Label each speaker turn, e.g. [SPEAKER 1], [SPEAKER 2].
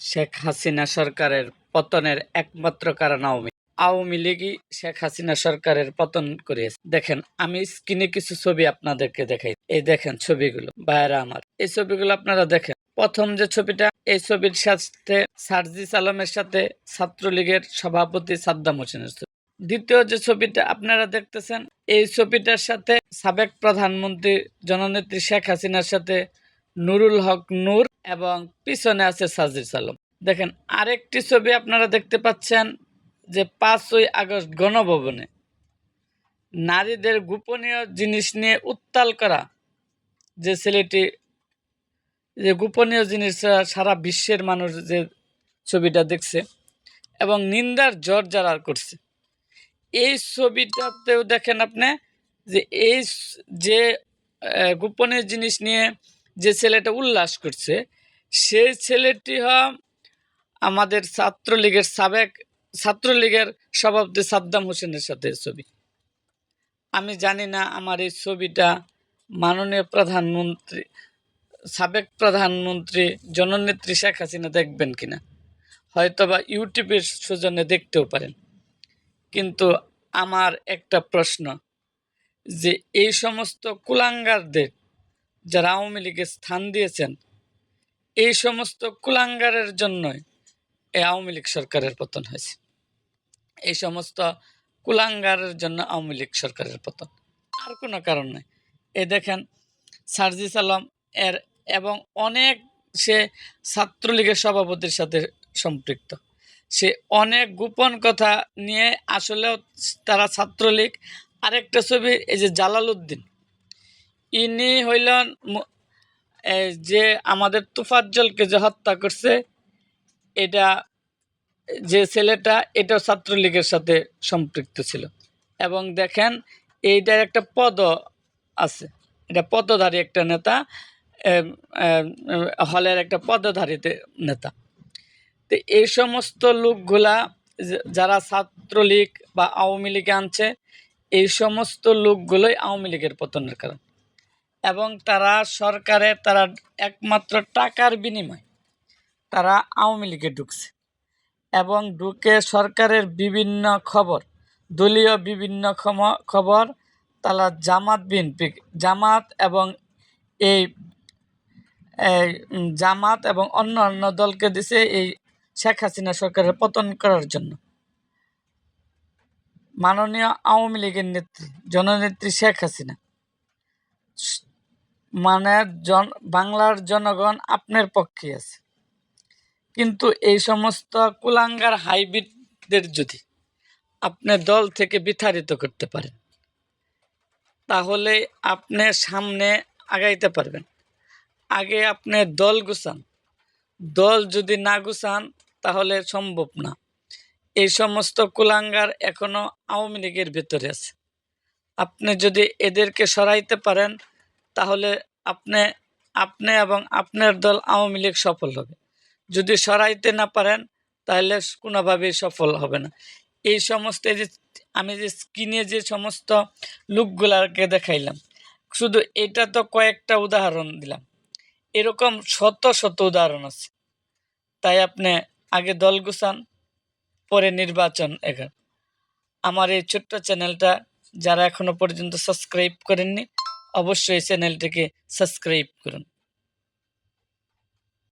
[SPEAKER 1] শেখ হাসিনা সরকারের পতনের একমাত্র কারণ আওয়ামী আওয়ামী লীগই শেখ হাসিনা সরকারের পতন করিয়েছে। দেখেন, আমি স্ক্রিনে কিছু ছবি আপনাদেরকে দেখাই। এই দেখেন ছবিগুলো, ভাইয়েরা আমার। এই ছবিগুলো আপনারা দেখেন। প্রথম যে ছবিটা, এই ছবির সাথে সার্জিস আলমের সাথে ছাত্রলীগের সভাপতি সাদ্দাম হোসেনের ছবি। দ্বিতীয় যে ছবিটা আপনারা দেখতেছেন, এই ছবিটার সাথে সাবেক প্রধানমন্ত্রী, জননেত্রী শেখ হাসিনার সাথে নুরুল হক নূর এবং পিছনে আছে সাজিস সালম। দেখেন, আরেকটি ছবি আপনারা দেখতে পাচ্ছেন যে পাঁচই আগস্ট গণভবনে নারীদের গোপনীয় জিনিস নিয়ে উত্তাল করা যে ছেলেটি, যে গোপনীয় জিনিস সারা বিশ্বের মানুষ যে ছবিটা দেখছে এবং নিন্দার জ্বর যারা করছে। এই ছবিটাতেও দেখেন আপনি যে এই যে গোপনীয় জিনিস নিয়ে যে ছেলেটা উল্লাস করছে, সেই ছেলেটি হ আমাদের ছাত্রলীগের সাবেক, ছাত্রলীগের সভাপতি সাদ্দাম হোসেনের সাথে ছবি। আমি জানি না আমার এই ছবিটা মাননীয় প্রধানমন্ত্রী, সাবেক প্রধানমন্ত্রী জননেত্রী শেখ হাসিনা দেখবেন কিনা? হয়তোবা ইউটিউবের সৌজন্যে দেখতেও পারেন। কিন্তু আমার একটা প্রশ্ন, যে এই সমস্ত কুলাঙ্গারদের যারা আওয়ামী লীগের স্থান দিয়েছেন, এই সমস্ত কুলাঙ্গারের জন্যই এই আওয়ামী লীগ সরকারের পতন হয়েছে। এই সমস্ত কুলাঙ্গারের জন্য আওয়ামী লীগ সরকারের পতন। আর কোনো কারণ নেই। এ দেখেন, সার্জিস আলম এর এবং অনেক, সে ছাত্রলীগের সভাপতির সাথে সম্পৃক্ত। সে অনেক গোপন কথা নিয়ে আসলেও তারা ছাত্রলীগ, আরেকটা ছবি, এই যে জালালউদ্দিন ইনি হইলেন যে আমাদের তুফাজ্জলকে যে হত্যা করছে, এটা, যে ছেলেটা এটা ছাত্রলীগের সাথে সম্পৃক্ত ছিল। এবং দেখেন, এইটার একটা পদ আছে। এটা পদধারী একটা নেতা হলের একটা পদধারীতে নেতা। তো এই সমস্ত লোকগুলা যারা ছাত্রলীগ বা আওয়ামী লীগে আনছে, এই সমস্ত লোকগুলোই আওয়ামী লীগের পতনের কারণ। এবং তারা সরকারে তারা একমাত্র টাকার বিনিময় তারা আওয়ামী লীগে ঢুকছে এবং ঢুকে সরকারের বিভিন্ন খবর দলীয় বিভিন্ন খবর তারা জামাত বিএনপি জামাত এবং এই, জামাত এবং অন্য অন্য দলকে দিছে এই শেখ হাসিনা সরকারের পতন করার জন্য। মাননীয় আওয়ামী লীগের নেত্রী জননেত্রী শেখ হাসিনা। স- মানে জন, বাংলার জনগণ আপনার পক্ষে আছে। কিন্তু এই সমস্ত কুলাঙ্গার হাইব্রিডদের যদি আপনি দল থেকে বিতাড়িত করতে পারেন, তাহলে আপনি সামনে আগাইতে পারবেন। আগে আপনি দল গুছান। দল যদি না গুছান, তাহলে সম্ভব না। এই সমস্ত কুলাঙ্গার এখনও আওয়ামী লীগের ভেতরে আছে। আপনি যদি এদেরকে সরাইতে পারেন তাহলে আপনি আপনি এবং আপনার দল আওয়ামী লীগ সফল হবে। যদি সরাইতে না পারেন, তাহলে কোনোভাবেই সফল হবে না। এই সমস্ত যে আমি যে স্ক্রিনে যে সমস্ত লোকগুলাকে দেখাইলাম, শুধু এটা তো কয়েকটা উদাহরণ দিলাম। এরকম শত শত উদাহরণ আছে। তাই আপনি আগে দল গুছান, পরে নির্বাচন এগান আমার এই ছোট্ট চ্যানেলটা যারা এখনও পর্যন্ত সাবস্ক্রাইব করেননি অবশ্যই চ্যানেলটিকে সাবস্ক্রাইব করুন।